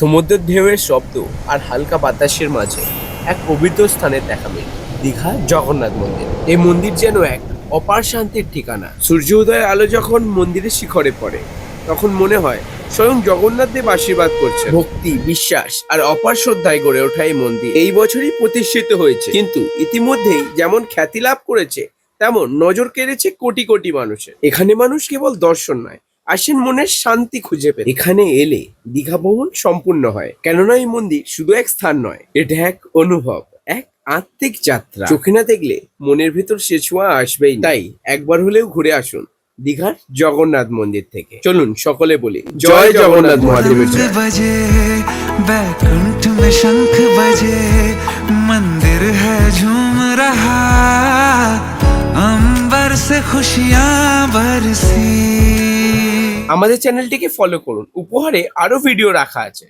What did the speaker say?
সমুদ্রের ঢেউয়ের শব্দ আর হালকা বাতাসের মাঝে এক পবিত্র স্থানে দেখা মিল, দীঘা জগন্নাথ মন্দির। এই মন্দির যেন এক অপার শান্তির ঠিকানা। সূর্য উদয়ের আলো যখন মন্দিরের শিখরে পড়ে, তখন মনে হয় স্বয়ং জগন্নাথ দেব আশীর্বাদ করছে ভক্তি, বিশ্বাস আর অপার শ্রদ্ধায় গড়ে ওঠা এই মন্দির এই বছরই প্রতিষ্ঠিত হয়েছে। কিন্তু ইতিমধ্যেই যেমন খ্যাতি লাভ করেছে, তেমন নজর কেড়েছে কোটি কোটি মানুষের। এখানে মানুষ কেবল দর্শন নয় আসেন মনের শান্তি খুঁজে পেতে এখানে এলে দীঘা ভ্রমণ সম্পূর্ণ হয় কেননা এই মন্দির শুধু এক স্থান নয় এটা এক অনুভব এক আত্মিক যাত্রা চোখে না দেখলে মনের ভেতর সে ছোঁয়া আসবেই না। তাই একবার হলেও ঘুরে আসুন দীঘার জগন্নাথ মন্দির থেকে চলুন সকলে বলি জয় জগন্নাথ মহাদেবের জয়। बजे बैकुंठ में शंख बजे मंदिर है झूम रहा अंबर से खुशियां बरसी আমাদের চ্যানেলটিকে ফলো করুন। উপহারে আরও ভিডিও রাখা আছে।